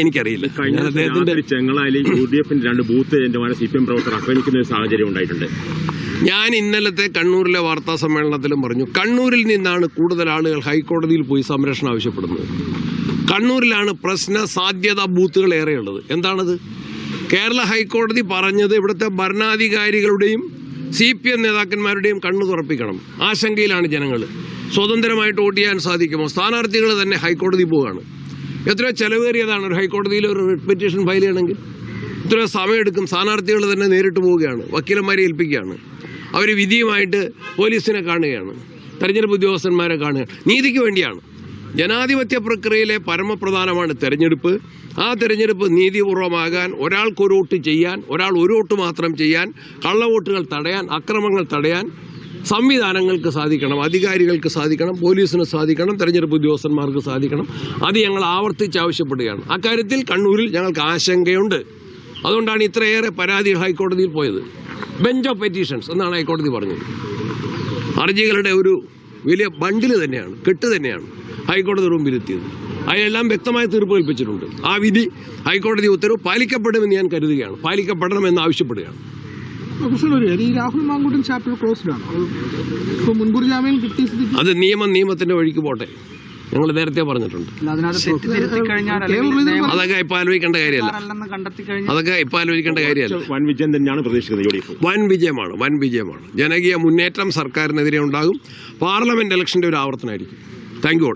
എനിക്കറിയില്ല. U D എഫിന്റെ രണ്ട് ബൂത്ത് ഏജന്റുമാരെ സി പി എം പ്രവർത്തകർ ആക്രമിക്കുന്ന ഒരു സാഹചര്യം ഉണ്ടായിട്ടുണ്ട്. ഞാൻ ഇന്നലത്തെ കണ്ണൂരിലെ വാർത്താ സമ്മേളനത്തിലും പറഞ്ഞു കണ്ണൂരിൽ നിന്നാണ് കൂടുതൽ ആളുകൾ ഹൈക്കോടതിയിൽ പോയി സംരക്ഷണം ആവശ്യപ്പെടുന്നത്. കണ്ണൂരിലാണ് പ്രശ്ന സാധ്യത ബൂത്തുകൾ ഏറെയുള്ളത്. എന്താണത്? കേരള ഹൈക്കോടതി പറഞ്ഞത് ഇവിടുത്തെ ഭരണാധികാരികളുടെയും സി പി എം നേതാക്കന്മാരുടെയും കണ്ണു തുറപ്പിക്കണം. ആശങ്കയിലാണ് ജനങ്ങൾ സ്വതന്ത്രമായിട്ട് വോട്ട് ചെയ്യാൻ സാധിക്കുമോ? സ്ഥാനാർത്ഥികൾ തന്നെ ഹൈക്കോടതി പോവുകയാണ് എത്രയോ ചെലവേറിയതാണ് ഒരു ഹൈക്കോടതിയിൽ ഒരു പെറ്റീഷൻ ഫയൽ ചെയ്യണമെങ്കിൽ. എത്രയോ സമയമെടുക്കും. സ്ഥാനാർത്ഥികൾ തന്നെ നേരിട്ട് പോവുകയാണ്. വക്കീലന്മാരെ ഏൽപ്പിക്കുകയാണ്. അവർ വിധിയുമായിട്ട് പോലീസിനെ കാണുകയാണ്. തെരഞ്ഞെടുപ്പ് ഉദ്യോഗസ്ഥന്മാരെ കാണുകയാണ്. നീതിക്ക് വേണ്ടിയാണ്. ജനാധിപത്യ പ്രക്രിയയിലെ പരമപ്രധാനമാണ് തെരഞ്ഞെടുപ്പ്. ആ തെരഞ്ഞെടുപ്പ് നീതിപൂർവമാകാൻ ഒരാൾക്കൊരു വോട്ട് ചെയ്യാൻ ഒരാൾ ഒരു വോട്ട് മാത്രം ചെയ്യാൻ കള്ളവോട്ടുകൾ തടയാൻ അക്രമങ്ങൾ തടയാൻ സംവിധാനങ്ങൾക്ക് സാധിക്കണം അധികാരികൾക്ക് സാധിക്കണം പോലീസിന് സാധിക്കണം തെരഞ്ഞെടുപ്പ് ഉദ്യോഗസ്ഥന്മാർക്ക് സാധിക്കണം. അത് ഞങ്ങൾ ആവർത്തിച്ച് ആവശ്യപ്പെടുകയാണ്. അക്കാര്യത്തിൽ കണ്ണൂരിൽ ഞങ്ങൾക്ക് ആശങ്കയുണ്ട്. അതുകൊണ്ടാണ് ഇത്രയേറെ പരാതി ഹൈക്കോടതിയിൽ പോയത്. ബെഞ്ച് ഓഫ് പെറ്റീഷൻസ് എന്നാണ് ഹൈക്കോടതി പറഞ്ഞത്. ഹർജികളുടെ ഒരു വലിയ ബണ്ടിൽ തന്നെയാണ് കെട്ട് തന്നെയാണ് ഹൈക്കോടതി മുമ്പിലെത്തിയത്. അതിലെല്ലാം വ്യക്തമായ തീർപ്പ് കൽപ്പിച്ചിട്ടുണ്ട്. ആ വിധി ഹൈക്കോടതി ഉത്തരവ് പാലിക്കപ്പെടുമെന്ന് ഞാൻ കരുതുകയാണ്. പാലിക്കപ്പെടണമെന്ന് ആവശ്യപ്പെടുകയാണ്. രാഹുൽ മാങ്കൂട്ടൻ ചാപ്റ്റർ ക്ലോസ്ഡ് ആണ്. മുൻകൂർ ജാമ്യം അത് നിയമം നിയമത്തിന്റെ വഴിക്ക് പോട്ടെ. ഞങ്ങൾ നേരത്തെ പറഞ്ഞിട്ടുണ്ട്. അതൊക്കെ ഇപ്പൊ ആലോചിക്കേണ്ട കാര്യമല്ല. അതൊക്കെ ഇപ്പൊ ആലോചിക്കേണ്ട കാര്യമല്ല. വൻ വിജയം തന്നെയാണ് പ്രതീക്ഷിക്കുന്നത് യു ഡി വൻ വിജയമാണ് വൻ വിജയമാണ്. ജനകീയ മുന്നേറ്റം സർക്കാരിനെതിരെ ഉണ്ടാകും. പാർലമെന്റ് ഇലക്ഷന്റെ ഒരു ആവർത്തനമായിരിക്കും. Thank you